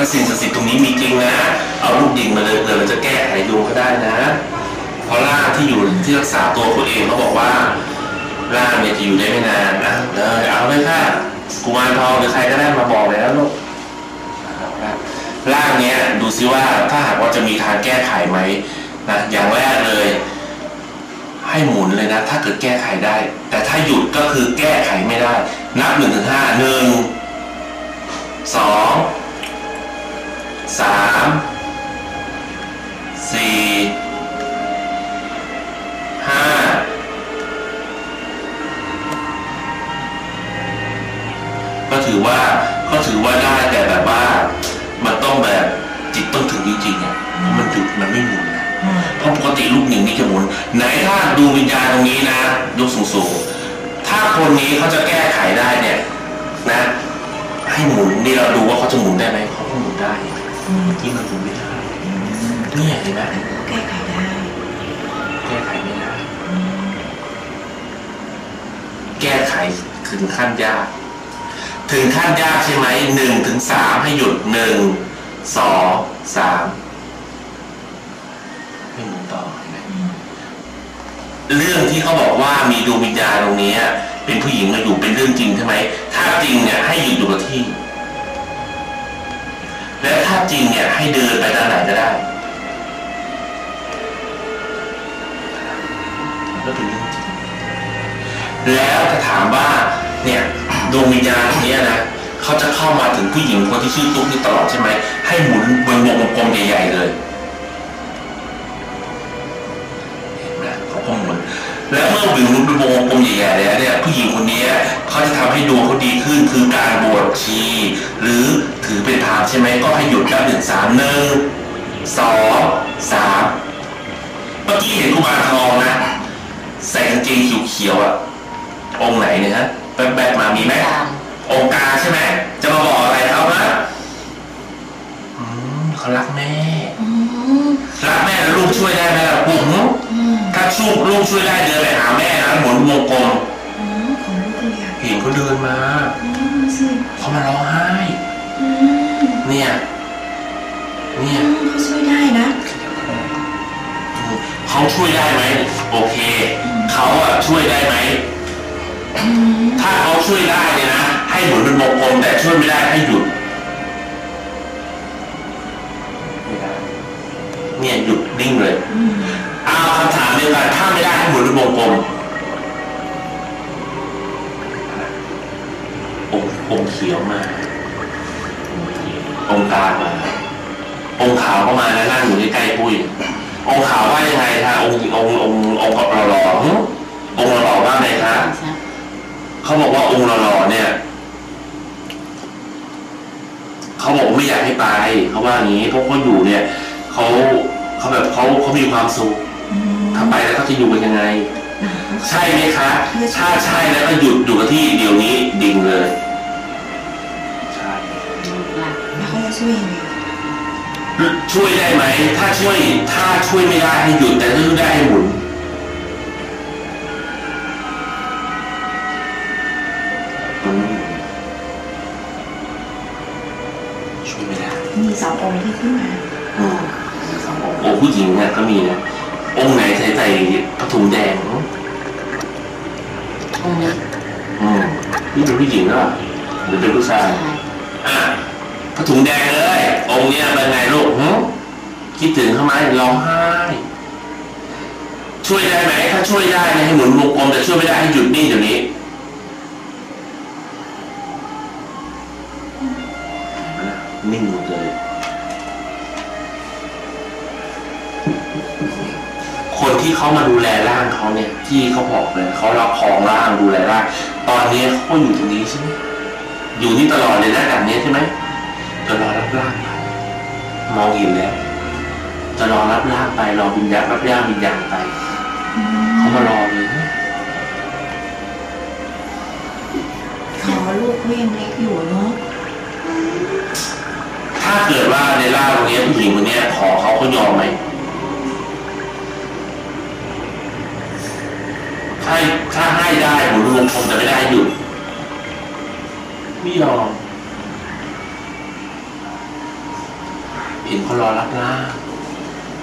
ถ้าสิ่งศักดิ์สิทธิ์ตรงนี้มีจริงนะ เอาลูกดิ่งมาเลยเผื่อเราจะแก้ไขดวงก็ได้นะ เพราะร่างที่อยู่ที่รักษาตัวเขาเองเขาบอกว่าร่างเนี่ยจะอยู่ได้ไม่นานนะเลยเอาเลยค่ะกุมารทองหรือใครก็ได้มาบอกเลยแล้วลูกร่างเนี้ยดูซิว่าถ้าหากว่าจะมีทางแก้ไขไหมนะอย่างแรกเลย ให้หมุนเลยนะ ถ้าเกิดแก้ไขได้ แต่ถ้าหยุดก็คือแก้ไขไม่ได้ นับหนึ่งถึงห้าหนึ่งสอง สามสี่ห้าก็ถือว่าก็ถือว่าได้แต่แบบว่า มันต้องแบบจิตต้องถึงจริงๆอะเพราะมันหยุดมันไม่หมุนนะอืมเพราะปกติลูกหนึ่งนี่จะหมุนไหนถ้าดูวิญญาณตรงนี้นะยกสูงสูงๆถ้าคนนี้เขาจะแก้ไขได้เนี่ย นะ ให้หมุนนี่เราดูว่าเขาจะหมุนได้ไหมเขาก็หมุนได้ อืมที่มันหมุนไม่ได้เนี่ยเห็นไหมแก้ไขได้ แก้ไขไม่ได้ แก้ไขถึงขั้นยาก ถึงขั้นยากใช่ไหมหนึ่งถึงสามให้หยุดหนึ่งสองสามไม่หมุนต่อเห็นไหมเรื่องที่เขาบอกว่ามีดวงวิญญาณตรงนี้เป็นผู้หญิงมาอยู่เป็นเรื่องจริงใช่ไหมถ้าจริงเนี่ยให้หยุดอยู่กับที่ จริงเนี่ยให้เดินไปทางไหนก็ได้ก็เป็นเรื่องจริงแล้วถ้าถามว่าเนี่ยดวงวิญญาณตรงนี้นะเขาจะเข้ามาถึงผู้หญิงคนที่ชื่อตุ๊กนี่ตลอดใช่ไหมให้หมุนบนวงกลมใหญ่ๆเลย อหมุนเป็นวงกลมใหญ่ๆแล้วเนี่ยผู้หญิงคนนี้เขาจะทำให้ดวงเขาดีขึ้นคือการบวชชีหรือถือเป็นทางใช่ไหมก็ให้หยุดแล้วหนึ่งสามหนึ่งสองสามเมื่อกี้เห็นกุมารทองนะใส่กางเกงเขียวๆอะองค์ไหนเนี่ยฮะแป๊บๆมามีไหมตามองค์กลางใช่ไหมจะมาบอกอะไรเขานะอืมเขารักแม่อืมรักแม่แล้วลูกช่วยได้ไหมล่ะปุ๊บอืมถ้าชูกลูกช่วยได้เดินไปหาแม่นะหมุนวงกลมอืมของลูกเลยอะเห็นเขาเดินมาอืมสิเขามาร้องไห้อืมเนี่ย เนี่ยอืมเขาช่วยได้นะเขาช่วยได้ไหมโอเคเขาอะช่วยได้ไหมอืมถ้าเขาช่วยได้เนี่ยนะให้หมุนเป็นวงกลมแต่ช่วยไม่ได้ให้หยุด ว่าองค์หล่อๆเนี่ยเขาบอกว่าไม่อยากให้ไปเขาว่าอย่างนี้เพราะเขาอยู่เนี่ยเขาเขาแบบเขาเขามีความสุขอืมถ้าไปแล้วเขาจะอยู่กันยังไง ใช่ไหมคะถ้าใช่แล้วก็หยุดอยู่กับที่เดี๋ยวนี้ดิ่งเลยใช่แล้วเขาจะช่วยยังไงช่วยได้ไหม ถ้าช่วย ถ้าช่วยไม่ได้ให้หยุดแต่ถ้าช่วยได้ให้หมุนอืมช่วยไม่ได้ มี สององค์ที่ขึ้นมาอืมมีสององค์โอ้ผู้หญิงเนี่ยก็มีนะองค์ไหนใส่ใส่ผ้าถุงแดงองค์นี้อืมนี่เป็นผู้หญิงหรือเปล่าหรือเป็นผู้ชายอะผ้าถุงแดงเลย องค์เนี้ยเป็นไงลูกหึคิดถึงเขาไหมร้องไห้ช่วยได้ไหมถ้าช่วยได้เนี่ยให้หมุนวงกลมแต่ช่วยไม่ได้ให้หยุดนิ่งเดี๋ยวนี้นิ่งหมดเลย คนที่เขามาดูแลร่างเขาเนี่ยที่เขาบอกเลยเขารับครองร่างดูแลร่างตอนนี้เขาอยู่ตรงนี้ใช่ไหมอยู่นี่ตลอดเลยนะแบบนี้ใช่ไหมจะรอรับร่างไปมองเห็นแล้วจะรอรับร่างไปรอวิญญาณรับร่างวิญญาณไปอืมเขามารอเลยนะขอลูกเขายังเล็กอยู่เนาะถ้าเกิดว่าในร่างตรงนี้ผู้หญิงคนนี้ขอเขาเขายอมไหม ถ้าถ้าให้ได้หมุนวงกลมแต่ไม่ได้หยุดไม่ยอมเห็นเขารอรับร่าง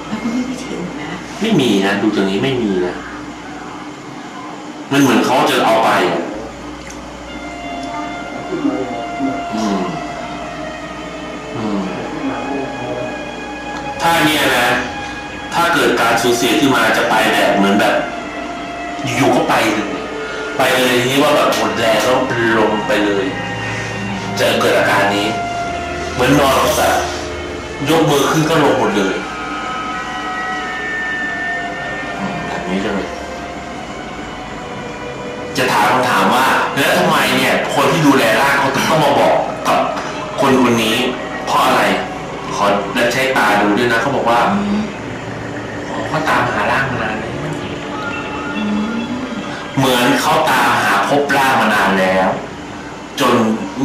แล้วก็ไม่ไปถึงนะไม่มีนะดูตรงนี้ไม่มีนะมันเหมือนเขาจะเอาไปอะอืมอืมถ้าเนี่ยนะ ถ้าเกิดการสูญเสียขึ้นมาจะไปแบบเหมือนแบบ อยู่ๆก็ไปเลยไปเลยทีนี้ว่าแบบหมดแรงแล้วลงไปเลย จะเกิดอาการนี้ เหมือนนอนแล้วแบบยกมือขึ้นก็ลงหมดเลยอืมแบบนี้เลยจะถามคำถามว่า แล้วทำไมเนี่ย คนที่ดูแลร่างเขาถึงต้องมาบอกกับคนคนนี้เพราะอะไร ขอแล้วใช้ตาดูด้วยนะเขาบอกว่าอ๋อเขาตามหาร่างมานานแล้ว เหมือนเขาตามหาพบร่างมานานแล้ว จน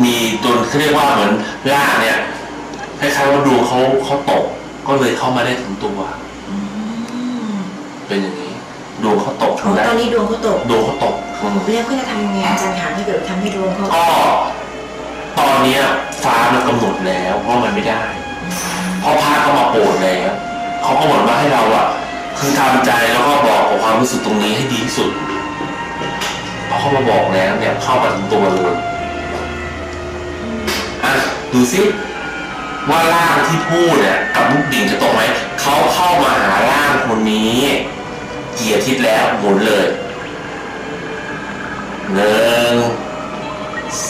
มีจนเขาเรียกว่าเหมือนร่างเนี่ยคล้ายๆว่าดวงเขาเขาตก ก็เลยเข้ามาได้ถึงตัวอืมเป็นอย่างนี้ดวงเขาตกอ๋อตอนนี้ดวงเขาตกดวงเขาตกอืมแล้วก็จะทำยังไงอาจารย์ถามถ้าเกิดทำให้ดวงเขาก็ตอนเนี้ยฟ้ามันกำหนดแล้วเพราะมันไม่ได้เพราะพระก็มาโปรดแล้วเขาก็บอกว่าให้เราอะคือทำใจแล้วก็บอกกับความรู้สึกตรงนี้ให้ดีที่สุด พอเขามาบอกแล้วเนี่ยเข้ามาถึงตัวเลยอะดูซิว่าร่างที่พูดเนี่ยกับลูกดิ่งจะตรงไหมเขาเข้ามาหาร่างคนนี้เกี่อาทิตย์แล้วหมุนเลยหนึ่ง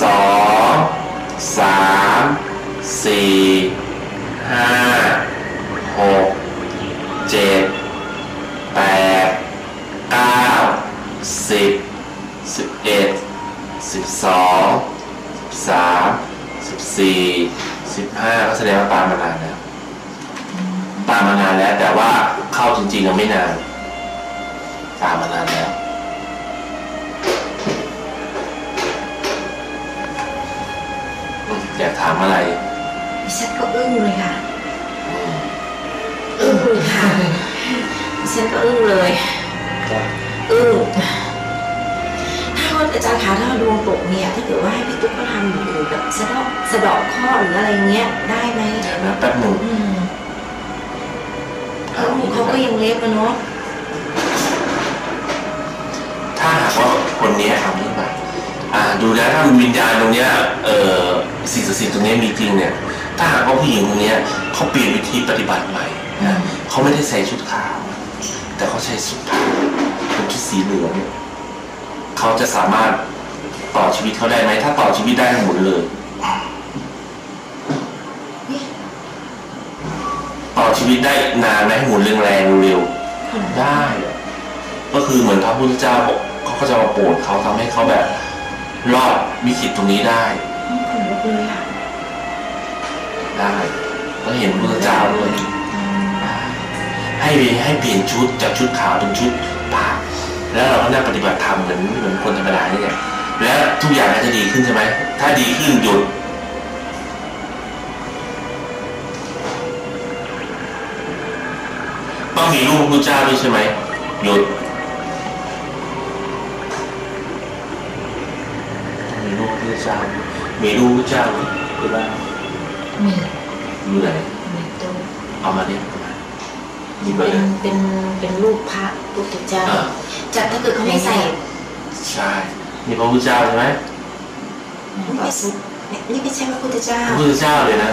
สองสามสี่ห้าหกเจ็ดแปดเก้าสิบ เอ็ดสิบสองสิบสามสิบสี่สิบห้าก็แสดงว่าตามมานานแล้วตามมานานแล้วแต่ว่าเข้าจริงๆยังไม่นาน ตามมานานแล้วอยากถามอะไรดิฉันก็อึ้งเลยค่ะอืมอึ้งเลยค่ะดิฉันก็อึ้งเลย อึ้งถ้าว่าอาจารย์คะถ้าดวงตกเนี่ยถ้าเกิดว่าให้พี่ตุ๊กก็ทำหรือแบบสะเดอกสะเดอกข้อหรืออะไรเงี้ยได้ไหมเดี๋ยวนะแป๊บหนึ่งอืมอ่าเขาก็ยังเล็กอะเนาะถ้าหากว่าคนนี้ทำขึ้นมาอ่าดูแล้วถ้าวิญญาณตรงเนี้ยเอ่อสิ่งศักดิ์สิทธิ์ตรงเนี้ยมีจริงเนี่ย ถ้าหากว่าผู้หญิงคนเนี้ยเขาเปลี่ยนวิธีปฏิบัติใหม่นะเขาไม่ได้ใส่ชุดขาว แต่เขาใช้ชุดขาวเป็นชุดสีเหลือง เขาจะสามารถต่อชีวิตเขาได้ไหมถ้าต่อชีวิตได้หมุนเลย ต่อชีวิตได้นานไหมหมุนแรงๆเร็วๆได้ ก็คือเหมือนพระพุทธเจ้าบอกเขาก็จะมาโปรดเขาทำให้เขาแบบรอดวิกฤตตรงนี้ได้ได้แล้วเห็นพระพุทธเจ้าด้วยให้ให้เปลี่ยนชุดจากชุดขาวเป็นชุด แล้วเราก็นั่งปฏิบัติธรรมเหมือนเหมือนคนธรรมดานี่แหละแล้วทุกอย่างก็จะดีขึ้นใช่ไหมถ้าดีขึ้นหยุดต้องมีรูปพระพุทธเจ้าด้วยใช่ไหมหยุดมีรูปพระเจ้ามีรูปพระเจ้าหรือว่ามีอยู่ไหนมีตู้เอามาดิมีเบอ เป็นร์เป็นเป็นรูปพระพุทธเจ้าอ่าจากถ้าเกิดเขาไม่ใส่ใช่มีพระพุทธเจ้าใช่ไหมนี่ไม่ใช่นี่ไม่ใช่พระพุทธเจ้าพระพุทธเจ้าเลยนะ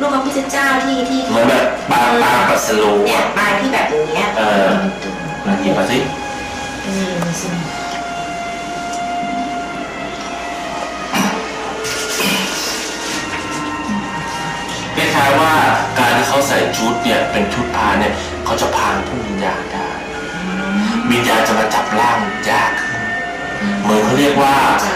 รูปพระพุทธเจ้าที่ที่เหมือนแบบปางปางปัสโลเนี่ยอะปลายที่แบบอย่างเงี้ยเออมาหยิบมาสิเออสิคล้ายๆว่า ชุดเนี่ยเป็นชุดพรางเนี่ยเขาจะพรางผู้วิญญาณได้วิญญาณจะมาจับร่างยากขึ้นเหมือนเขาเรียกว่าจ้ะ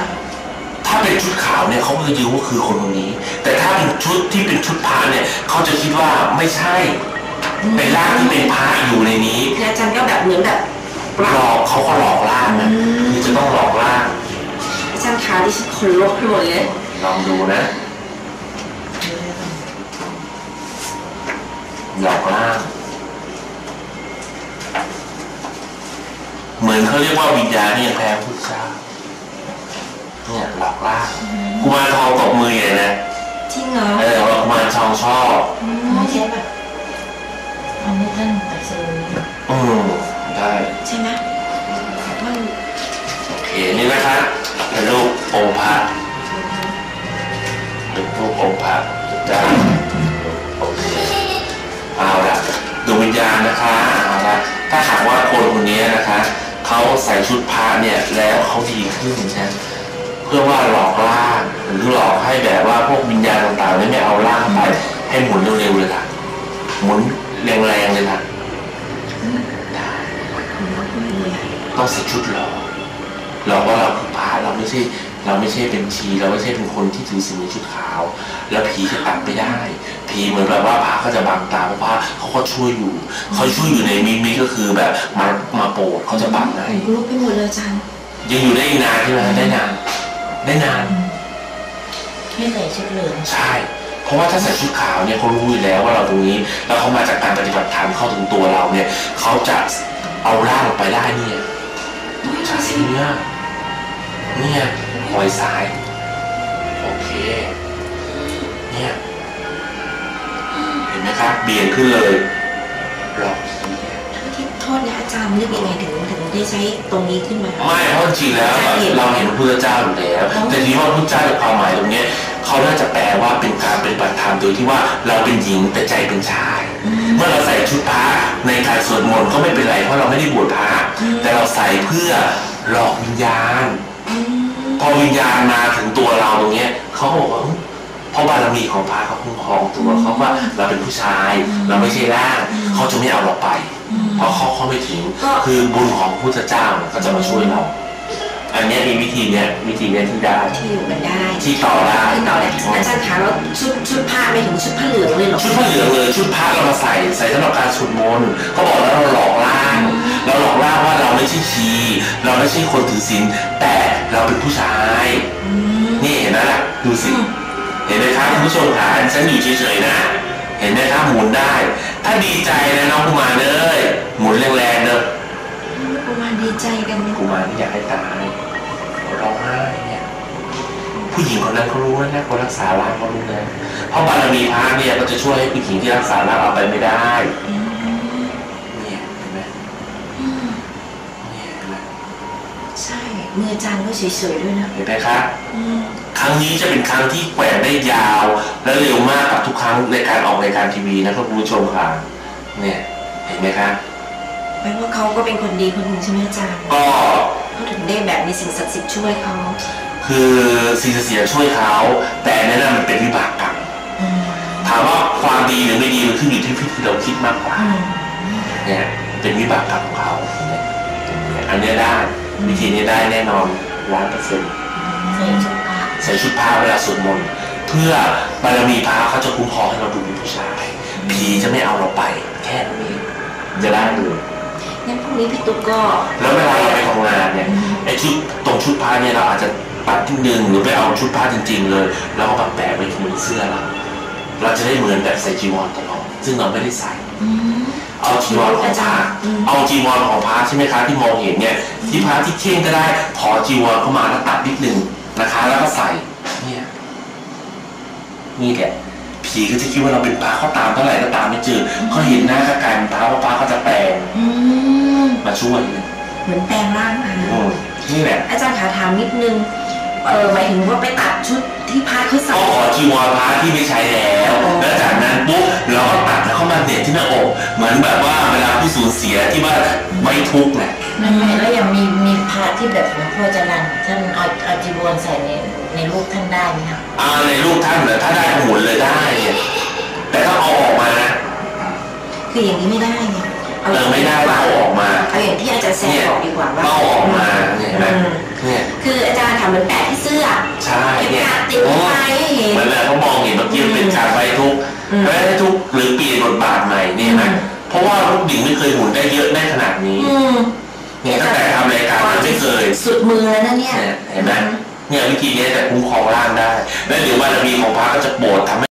ถ้าเป็นชุดขาวเนี่ยเขาก็จะยืนว่าคือคนคนนี้ แต่ถ้าเป็นชุดที่เป็นชุดพระเนี่ยเขาจะคิดว่าไม่ใช่เป็นร่างที่เป็นพระอยู่ในนี้คืออาจารย์ก็แบบเหมือนแบบปหลรับอกเขาก็หลอกล่างนะอืมคือจะต้องหลอกล่างอาจารย์ขาดิฉันขนลุกไปหมดเลยลองดูนะ หลอกล่าง เห มือนเขาเรียกว่าวิญญาณนี่ยังแพ้พระพุทธเจ้าเนี่ยหลอกล่างกุมารทองตกมือใหญ่นะจริงเหรอเออว่ากุมารทองชอบอ๋อใช่ป่ะอันนี้ท่านตัดสินอืมได้ใช่ไหมมันโอเคนี่นะคะเป็นรูปองค์พระเป็นรูปองค์พระจ้าโอเคเอาละดวงวิญญาณนะคะเอาละถ้าหากว่าคนคนนี้นะคะ เขาใส่ชุดพระเนี่ยแล้วเขาดีขึ้นนะเพื่อว่าหลอกล่างหรือหลอกให้แบบว่าพวกวิญญาณต่างๆไม่เอาล่างไปให้หมุนเร็วๆเลยค่ะหมุนแรงๆเลยค่ะต้องใส่ชุดหล่อหลอกว่าเราคือพระเราไม่ใช่ เราไม่ใช่เป็นชี เราไม่ใช่เป็นคนที่ถือศีลในชุดขาว แล้วผีจะตัดไม่ได้ ผีเหมือนแบบว่าพระก็จะบังตาเพราะพระเขาก็ช่วยอยู่เขาช่วยอยู่ในมิมิก็คือแบบมามาโปรดเขาจะบังให้ผมลุกไปหมดเลยอาจารย์ยังอยู่ได้อีกนานใช่ไหมได้นานได้นานให้ใส่ชุดเหลืองใช่เพราะว่าถ้าใส่ชุดขาวเนี่ยเขารู้อยู่แล้วว่าเราตรงนี้ แล้วเขามาจากการปฏิบัติธรรมเข้าถึงตัวเราเนี่ยเขาจะเอาร่างออกไปได้เนี่ยใช่เนี่ยเนี่ยร อยซ้าย โอเค เนี่ย เห็นไหมครับ เบี่ยงขึ้นเลย หลอกผีที่โทษนะอาจารย์นึกยังไงถึงถึงได้ใช้ตรงนี้ขึ้นมา ไม่เพราะจริงๆแล้วอะเราเห็นพระพุทธเจ้าอยู่แล้ว แต่ทีนี้ว่าพระพุทธเจ้าในความหมายตรงเนี้ยเขาน่าจะแปลว่าเป็นการเป็นปฏิบัติธรรมโดยที่ว่าเราเป็นหญิงแต่ใจเป็นชาย เมื่อเราใส่ชุดพระในการสวดมนต์ก็ไม่เป็นไรเพราะเราไม่ได้บวชพระแต่เราใส่เพื่อหลอกวิญญาณอืม พอวิญญาณมาถึงตัวเราตรงเนี้ยเขาก็บอกว่าอุ๊ยเพราะบารมีของพระเขาคุ้มครองตัวเขาว่าเราเป็นผู้ชาย เราไม่ใช่ร่างเขาจะไม่เอาเราไป เพราะเขาเข้าไม่ถึงคือบุญของพระพุทธเจ้าเนี่ยก็จะมาช่วยเราอันเนี้ยมีวิธีเนี้ยวิธีเนี้ยที่ได้ที่อยู่กันได้ที่ต่อได้ที่ต่อได้อาจารย์ถามว่าชุดชุดผ้าไม่ถึงชุดผ้าเหลืองเลยเหรอชุดผ้าเหลืองเลยชุดผ้าเรามาใส่ใส่สำหรับการสวดมนต์เขาบอกแล้วเราหลอกล่างเราหลอกล่างว่าเราไม่ใช่ชีเราไม่ใช่คนถือศีลแต่ เราเป็นผู้ชายอืมนี่เห็นไหมล่ะดูสิ เห็นไหมครับคุณผู้ชมขาฉันอยู่เฉยๆนะ เห็นไหมครับหมุนได้ ถ้าดีใจนะน้องกุมารเอ้ยหมุนแรงๆเด้อประมาณดีใจกันกุมารที่อยากให้ตายร้องไห้เนี่ย ผู้หญิงคนนั้นเขารู้นะคนรักษาร่างเขารู้นะเพราะบารมีพระเนี่ยก็จะช่วยให้ผู้หญิงที่รักษาร่างเอาไปไม่ได้ มืออาจารย์ก็เฉยๆด้วยนะเห็นไหมครับอืมครั้งนี้จะเป็นครั้งที่แกว่งได้ยาว และเร็วมากกับทุกครั้งในการออกรายการทีวีนะครับคุณผู้ชมค่ะเนี่ยเห็นไหมครับแปลว่าเขาก็เป็นคนดีคนหนึ่งใช่ไหมอาจารย์ก็เขาถึงได้แบบมีสิ่งศักดิ์สิทธิ์ช่วยเขาคือสิ่งศักดิ์สิทธิ์ช่วยเขาแต่อันนั้นนะมันเป็นวิบากกรรมอืมถามว่าความดีหรือไม่ดีมันขึ้นอยู่ที่ที่เราคิดมากกว่าอืมเนี่ยเป็นวิบากกรรมของเขาเนี่ย อันเนี้ยได้ วิธีนี้ได้แน่นอนร้อยเปอร์เซ็นต์ใส่ชุดผ้าใส่ชุดผ้าเวลาสวดมนต์เพื่อบารมีพระเขาจะคุ้มครองให้เราดูเป็นผู้ชายผีจะไม่เอาเราไป แค่นั้นเองจะได้เลยงั้นพรุ่งนี้พี่ตุ๊กก็ แล้วเวลาเราไปทำงานเนี่ยไอ้ชุดตรงชุดผ้าเนี่ยเราอาจจะปัดที่หนึ่งหรือไปเอาชุดผ้าจริง ๆ เลยแล้วก็แบบแปะไว้ที่มือเสื้อเราเราจะได้เหมือนแบบใส่จีวรตลอดซึ่งเราไม่ได้ใส่อืม เอาจีวรของพระอืมเอาจีวรของพระใช่ไหมคะที่มองเห็นเนี่ยที่พระที่เข่งก็ได้ถอดจีวรเข้ามาแล้วตัดนิดหนึ่งนะคะ แล้วก็ใส่เนี่ยนี่แหละผีก็จะคิดว่าเราเป็นพระเขาตามเท่าไหร่ก็ตามไม่เจอเขาเห็นหน้าก็กลายเป็นพระเพราะพระเขาจะแปลงอืมมาช่วยเหมือนแปลงร่างมาอืมนี่แหละอาจารย์ขาถามนิดนึงเออหมายถึงว่าไปตัดชุดที่พระเขาใส่ก็ขอจีวรพระที่ไม่ใช้แล้วอ๋อแล้ว อกเหมือนแบบว่าเวลาผู้สูญเสียที่ว่าไว้ทุกข์เนี่ยไม่ไม่แล้วยังมีมีพระที่แบบหลวงพ่อจรันท่านเอาเอาจีวรใส่ในในรูปท่านได้ไหมครับอ่าในรูปท่านเนี่ยถ้าได้หมุนเลยได้เนี่ยแต่ถ้าเอาออกมานะคืออย่างนี้ไม่ได้ไงเออไม่ได้เราเอาออกมาเอาอย่างที่อาจารย์แซมบอกดีกว่าว่าเราเอาออกมาเนี่ยเห็นไหมอืมเนี่ยคืออาจารย์ถามเหมือนแปะที่เสื้อใช่เข็มเนี่ยขัดติดไฟให้เห็นเหมือนแหละเขามองเห็นเมื่อกี้มันเป็นการไว้ทุกข์อืมไว้ทุกข์หรือเปลี่ยนบทบาทใหม่เนี่ยนะอืม เพราะว่าลูกหญิงไม่เคยหมุนได้เยอะได้ขนาดนี้อืมเนี่ยตั้งแต่ทำรายการมาไม่เคยสุดมือแล้วนะเนี่ยเนี่ย เห็นไหมเนี่ยวิธีนี้จะคุ้มครองร่างได้ และเดี๋ยวบารมีของพระก็จะโปรดทำให้